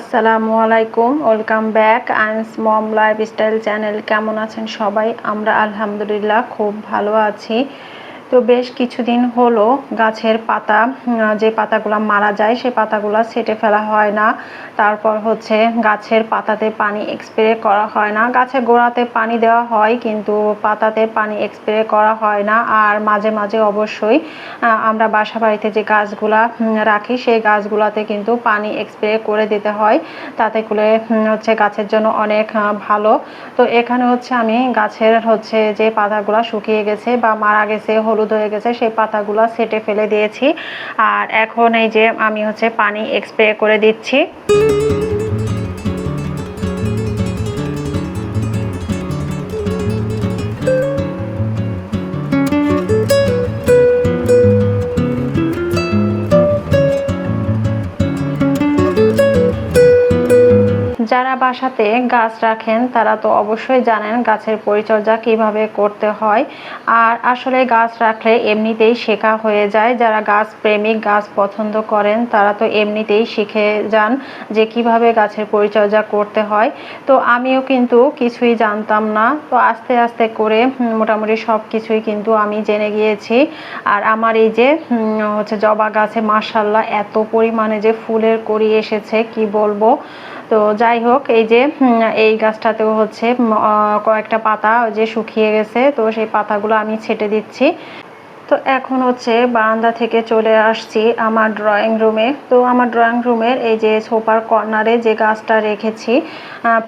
আসসালামু আলাইকুম, welcome back Ain's mom lifestyle channel. কেমন আছেন সবাই? আমরা আলহামদুলিল্লাহ খুব ভালো আছি। তো বেশ কিছুদিন হলো গাছের পাতা যে পাতাগুলো মারা যায় সেই পাতাগুলো ছেটে ফেলা হয় না। তারপর হচ্ছে গাছের পাতাতে পানি স্প্রে করা হয় না। গাছের গোড়াতে পানি দেওয়া হয় কিন্তু পাতাতে পানি স্প্রে করা হয় না। আর মাঝে মাঝে অবশ্যই আমরা বাসা বাড়িতে যে গাছগুলা রাখি সেই গাছগুলাতে কিন্তু পানি স্প্রে করে দিতে হয়। তাতে করে হচ্ছে গাছের জন্য অনেক ভালো। তো এখানে হচ্ছে আমি গাছের হচ্ছে যে পাতাগুলা শুকিয়ে গেছে বা মারা গেছে হলুদ হয়ে গেছে, সেই পাতাগুলো সেটে ফেলে দিয়েছি। আর এখন এই যে আমি হচ্ছে পানি এক্সপ্রে করে দিচ্ছি। যারা বাসাতে গাছ রাখেন, তারা তো অবশ্যই জানেন গাছের পরিচর্যা কীভাবে করতে হয়। আর আসলে গাছ রাখলে এমনিতেই শেখা হয়ে যায়। যারা গাছ প্রেমিক, গাছ পছন্দ করেন, তারা তো এমনিতেই শিখে যান যে কীভাবে গাছের পরিচর্যা করতে হয়। তো আমিও কিন্তু কিছুই জানতাম না। তো আস্তে আস্তে করে মোটামুটি সব কিছুই কিন্তু আমি জেনে গিয়েছি। আর আমার এই যে হচ্ছে জবা গাছে মার্শাল্লাহ এত পরিমাণে যে ফুলের কড়ি এসেছে, কি বলব? তো যাই হোক, এই যে এই গাছটাতেও হচ্ছে কয়েকটা পাতা যে শুকিয়ে গেছে, তো সেই পাতাগুলো আমি ছেটে দিচ্ছি। তো এখন হচ্ছে বারান্দা থেকে চলে আসছি আমার ড্রয়িং রুমে তো আমার ড্রয়িং রুমের এই যে সোফার কর্নারে যে গাছটা রেখেছি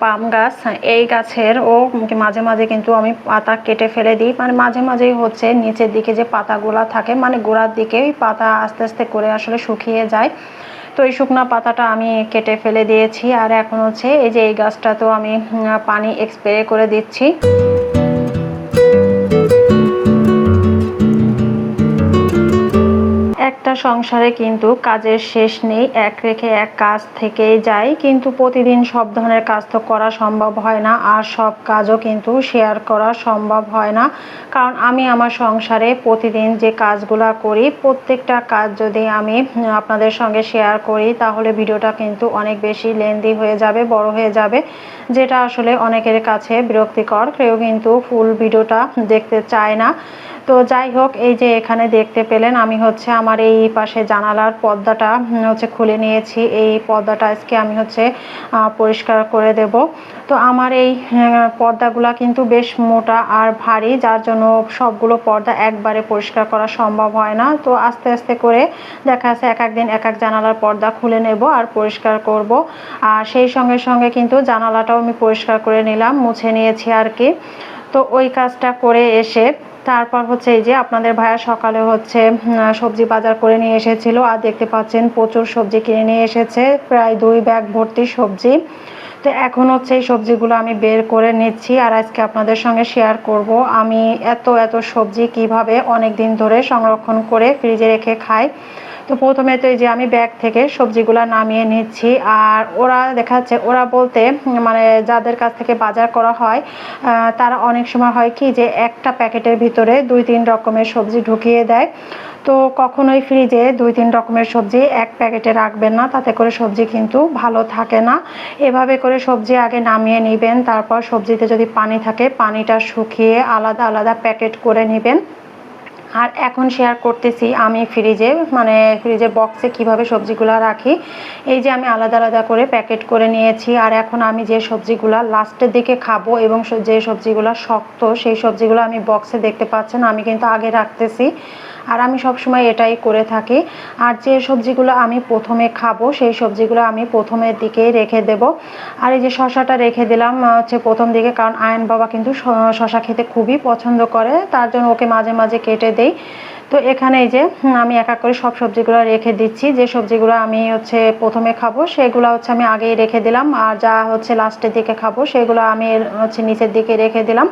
পাম গাছ, এই গাছের ও মাঝে মাঝে কিন্তু আমি পাতা কেটে ফেলে দিই। মানে মাঝে মাঝেই হচ্ছে নিচের দিকে যে পাতাগুলা থাকে মানে গোড়ার দিকে পাতা আস্তে আস্তে করে আসলে শুকিয়ে যায়। তো এই শুকনা পাতাটা আমি কেটে ফেলে দিয়েছি। আর এখন হচ্ছে এই যে এই গাছটা তো আমি পানি স্প্রে করে দিচ্ছি। একটা সংসারে কিন্তু কাজের শেষ নেই, এক রেখে এক কাজ থেকেই যায়। কিন্তু প্রতিদিন সব ধরনের কাজ তো করা সম্ভব হয় না, আর সব কাজও কিন্তু শেয়ার করা সম্ভব হয় না। কারণ আমি আমার সংসারে প্রতিদিন যে কাজগুলা করি, প্রত্যেকটা কাজ যদি আমি আপনাদের সঙ্গে শেয়ার করি, তাহলে ভিডিওটা কিন্তু অনেক বেশি লেন্দি হয়ে যাবে, বড় হয়ে যাবে। যেটা আসলে অনেকের কাছে বিরক্তিকর, কেউ কিন্তু ফুল ভিডিওটা দেখতে চায় না। তো যাই হোক, এই যে এখানে দেখতে পেলেন, আমি হচ্ছে আমার এই পাশে জানালার পর্দাটা হচ্ছে খুলে নিয়েছি। এই পর্দাটা আজকে আমি হচ্ছে পরিষ্কার করে দেব। তো আমার এই পর্দাগুলা কিন্তু বেশ মোটা আর ভারী, যার জন্য সবগুলো পর্দা একবারে পরিষ্কার করা সম্ভব হয় না। তো আস্তে আস্তে করে দেখা যাচ্ছে এক একদিন এক এক জানালার পর্দা খুলে নেব আর পরিষ্কার করব। আর সেই সঙ্গে সঙ্গে কিন্তু জানালাটাও আমি পরিষ্কার করে নিলাম, মুছে নিয়েছি আর কি। তো ওই কাজটা করে এসে তারপর হচ্ছে এই যে আপনাদের ভাইয়া সকালে হচ্ছে সবজি বাজার করে নিয়ে এসেছিল। আর দেখতে পাচ্ছেন প্রচুর সবজি কিনে নিয়ে এসেছে, প্রায় দুই ব্যাগ ভর্তি সবজি। তো এখন হচ্ছে এই সবজিগুলো আমি বের করে নিচ্ছি আর আজকে আপনাদের সঙ্গে শেয়ার করব। আমি এত এত সবজি কীভাবে অনেক দিন ধরে সংরক্ষণ করে ফ্রিজে রেখে খাই। তো প্রথমে তো এই যে আমি ব্যাগ থেকে সবজিগুলা নামিয়ে নিচ্ছি, আর ওরা দেখা যাচ্ছে, ওরা বলতে মানে যাদের কাছ থেকে বাজার করা হয় তারা অনেক সময় হয় কি যে একটা প্যাকেটের ভিতরে দুই তিন রকমের সবজি ঢুকিয়ে দেয়। তো কখনোই ফ্রিজে দুই তিন রকমের সবজি এক প্যাকেটে রাখবেন না, তাতে করে সবজি কিন্তু ভালো থাকে না। এভাবে করে সবজি আগে নামিয়ে নেবেন, তারপর সবজিতে যদি পানি থাকে, পানিটা শুকিয়ে আলাদা আলাদা প্যাকেট করে নেবেন। আর এখন শেয়ার করতেছি আমি ফ্রিজে মানে ফ্রিজের বক্সে কীভাবে সবজিগুলো রাখি। এই যে আমি আলাদা আলাদা করে প্যাকেট করে নিয়েছি আর এখন আমি যে সবজিগুলো লাস্টের দিকে খাব এবং যে সবজিগুলো শক্ত, সেই সবজিগুলো আমি বক্সে দেখতে পাচ্ছেন, আমি কিন্তু আগে রাখতেছি। আর আমি সবসময় এটাই করে থাকি। আর যে সবজিগুলো আমি প্রথমে খাব, সেই সবজিগুলো আমি প্রথমের দিকেই রেখে দেব। আর এই যে শশাটা রেখে দিলাম হচ্ছে প্রথম দিকে, কারণ আয়ন বাবা কিন্তু শশা খেতে খুবই পছন্দ করে, তার জন্য ওকে মাঝে মাঝে কেটে দেই। তো এখানে যে আমি এক এক করে সব সবজিগুলো রেখে দিচ্ছি। যে সবজিগুলো আমি হচ্ছে প্রথমে খাব, সেগুলো হচ্ছে আমি আগেই রেখে দিলাম। আর যা হচ্ছে লাস্টের দিকে খাব, সেগুলো আমি, হচ্ছে নিচের দিকে রেখে দিলাম।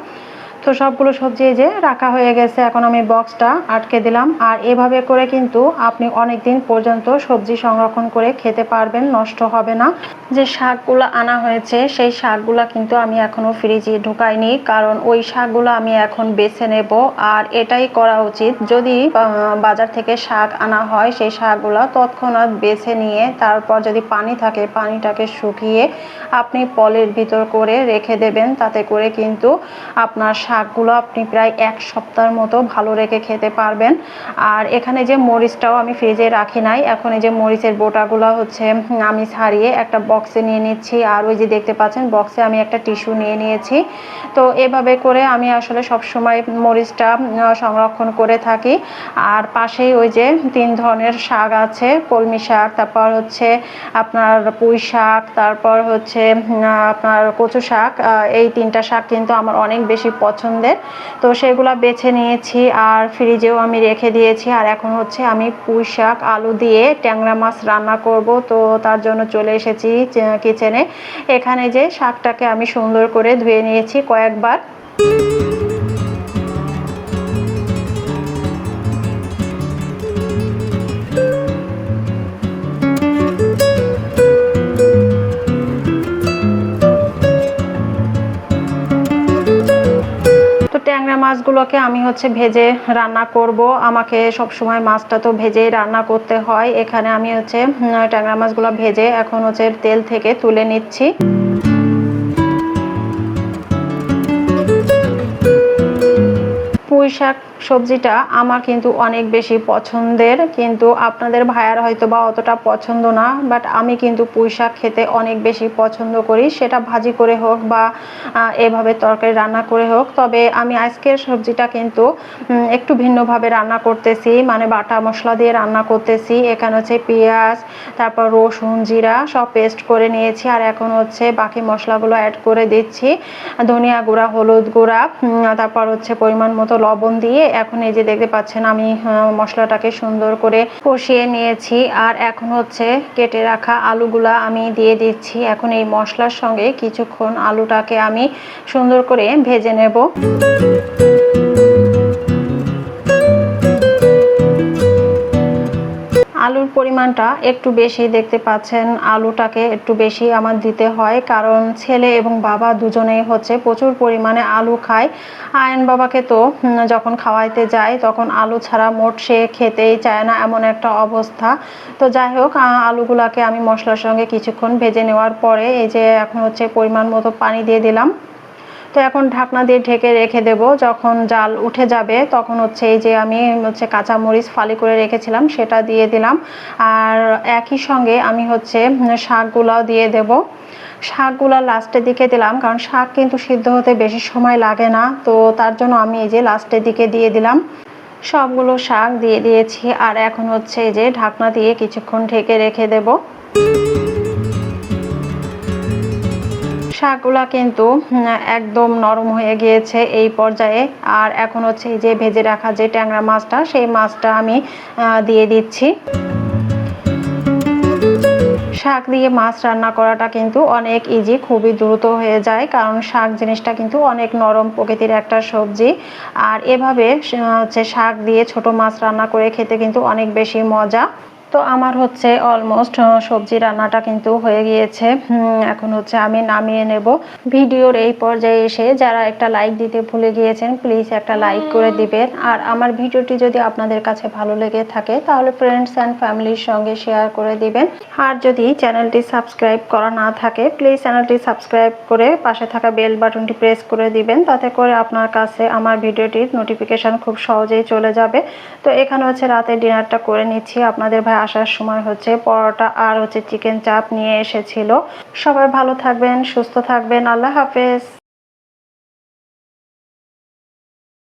তো সবগুলো সবজি যে রাখা হয়ে গেছে, এখন আমি বক্সটা আটকে দিলাম। আর এভাবে করে কিন্তু আপনি অনেক দিন পর্যন্ত সবজি সংরক্ষণ করে খেতে পারবেন, নষ্ট হবে না। যে শাকগুলো আনা হয়েছে, সেই শাকগুলো কিন্তু আমি এখনও ফ্রিজে ঢুকাইনি, কারণ ওই শাকগুলো আমি এখন বেছে নেব। আর এটাই করা উচিত, যদি বাজার থেকে শাক আনা হয়, সেই শাকগুলো তৎক্ষণাৎ বেছে নিয়ে, তারপর যদি পানি থাকে, পানিটাকে শুকিয়ে আপনি পলের ভিতর করে রেখে দেবেন, তাতে করে কিন্তু আপনার শাকগুলো আপনি প্রায় এক সপ্তাহের মতো ভালো রেখে খেতে পারবেন। আর এখানে যে মরিচটাও আমি ফ্রিজে রাখি নাই, এখন এই যে মরিচের বোটাগুলো হচ্ছে আমি ছাড়িয়ে একটা বক্সে নিয়ে নিচ্ছি। আর ওই যে দেখতে পাচ্ছেন বক্সে আমি একটা টিস্যু নিয়ে নিয়েছি। তো এভাবে করে আমি আসলে সব সময় মরিচটা সংরক্ষণ করে থাকি। আর পাশেই ওই যে তিন ধরনের শাক আছে, কলমি শাক, তারপর হচ্ছে আপনার পুঁই শাক, তারপর হচ্ছে আপনার কচু শাক এই তিনটা শাক কিন্তু আমার অনেক বেশি পছন্দের। তো সেগুলো বেছে নিয়েছি আর ফ্রিজেও আমি রেখে দিয়েছি। আর এখন হচ্ছে আমি পুঁই শাক, আলু দিয়ে ট্যাংরা মাছ রান্না করব। তো তার জন্য চলে এসেছি কিচেনে এখানে যে শাকটাকে আমি সুন্দর করে ধুয়ে নিয়েছি কয়েকবার। মাছগুলোকে আমি হচ্ছে ভেজে রান্না করব। আমাকে সব সময় মাছটা তো ভেজেই রান্না করতে হয়। এখানে আমি হচ্ছে ট্যাংরা মাছগুলো ভেজে এখন হচ্ছে তেল থেকে তুলে নিচ্ছি। পুঁই শাক সবজিটা আমার কিন্তু অনেক বেশি পছন্দের, কিন্তু আপনাদের ভাইয়ার হয়তো বা অতটা পছন্দ না বাট আমি কিন্তু পুঁই শাক খেতে অনেক বেশি পছন্দ করি। সেটা ভাজি করে হোক বা এভাবে তরকারি রান্না করে হোক। তবে আমি আজকের সবজিটা কিন্তু একটু ভিন্নভাবে রান্না করতেছি। মানে বাটা মশলা দিয়ে রান্না করতেছি। এখানে হচ্ছে পেঁয়াজ, তারপর রসুন, জিরা সব পেস্ট করে নিয়েছি। আর এখন হচ্ছে বাকি মশলাগুলো অ্যাড করে দিচ্ছি। ধনিয়া গুঁড়া, হলুদ গুঁড়া তারপর হচ্ছে পরিমাণ মতো লবণ দিয়ে এখন এই যে দেখতে পাচ্ছেন, আমি মশলাটাকে সুন্দর করে কষিয়ে নিয়েছি। আর এখন হচ্ছে কেটে রাখা আলুগুলা আমি দিয়ে দিচ্ছি। এখন এই মশলার সঙ্গে কিছুক্ষণ আলুটাকে আমি সুন্দর করে ভেজে নেব। আলুর পরিমাণটা একটু বেশি দেখতে পাচ্ছেন। আলুটাকে একটু বেশি আমার দিতে হয়, কারণ ছেলে এবং বাবা দুজনেই হচ্ছে প্রচুর পরিমাণে আলু খায়। আয়ন বাবাকে তো যখন খাওয়াইতে যায়, তখন আলু ছাড়া মোট সে খেতেই চায় না, এমন একটা অবস্থা। তো যাই হোক আলুগুলাকে আমি মশলার সঙ্গে কিছুক্ষণ ভেজে নেওয়ার পরে, এই যে এখন হচ্ছে পরিমাণ মতো পানি দিয়ে দিলাম। তো এখন ঢাকনা দিয়ে ঢেকে রেখে দেব। যখন জাল উঠে যাবে, তখন হচ্ছে এই যে আমি হচ্ছে কাঁচা মরিচ ফালি করে রেখেছিলাম, সেটা দিয়ে দিলাম। আর একই সঙ্গে আমি হচ্ছে শাকগুলাও দিয়ে দেব। শাকগুলা লাস্টের দিকে দিলাম, কারণ শাক কিন্তু সিদ্ধ হতে বেশি সময় লাগে না। তো তার জন্য আমি এই যে লাস্টের দিকে দিয়ে দিলাম। সবগুলো শাক দিয়ে দিয়েছি। আর এখন হচ্ছে এই যে ঢাকনা দিয়ে কিছুক্ষণ ঢেকে রেখে দেবো। শাকগুলা কিন্তু একদম নরম হয়ে গিয়েছে এই পর্যায়ে। আর এখন হচ্ছে এই যে ভেজে রাখা যে ট্যাংরা মাছটা, সেই মাছটা আমি দিয়ে দিচ্ছি। শাক দিয়ে মাছ রান্না করাটা কিন্তু অনেক ইজি খুবই দ্রুত হয়ে যায়, কারণ শাক জিনিসটা কিন্তু অনেক নরম প্রকৃতির একটা সবজি। আর এভাবে হচ্ছে শাক দিয়ে ছোট মাছ রান্না করে খেতে কিন্তু অনেক বেশি মজা। তো আমার হচ্ছে অলমোস্ট সবজি রান্নাটা কিন্তু হয়ে গিয়েছে। এখন হচ্ছে আমি নামিয়ে নেব। ভিডিওর এই পর্যায়ে এসে যারা একটা লাইক দিতে ভুলে গিয়েছেন প্লিজ একটা লাইক করে দিবেন। আর আমার ভিডিওটি যদি আপনাদের কাছে ভালো লেগে থাকে তাহলে ফ্রেন্ডস অ্যান্ড ফ্যামিলির সঙ্গে শেয়ার করে দিবেন। আর যদি চ্যানেলটি সাবস্ক্রাইব করা না থাকে প্লিজ চ্যানেলটি সাবস্ক্রাইব করে পাশে থাকা বেল বাটনটি প্রেস করে দিবেন। তাতে করে আপনার কাছে আমার ভিডিওটির নোটিফিকেশন খুব সহজেই চলে যাবে। তো এখানে হচ্ছে রাতে ডিনারটা করে নিচ্ছি। আপনাদের ভাই আসার সময় হচ্ছে পরোটা আর হচ্ছে চিকেন চাপ নিয়ে এসেছিল। সবাই ভালো থাকবেন, সুস্থ থাকবেন। আল্লাহ হাফেজ।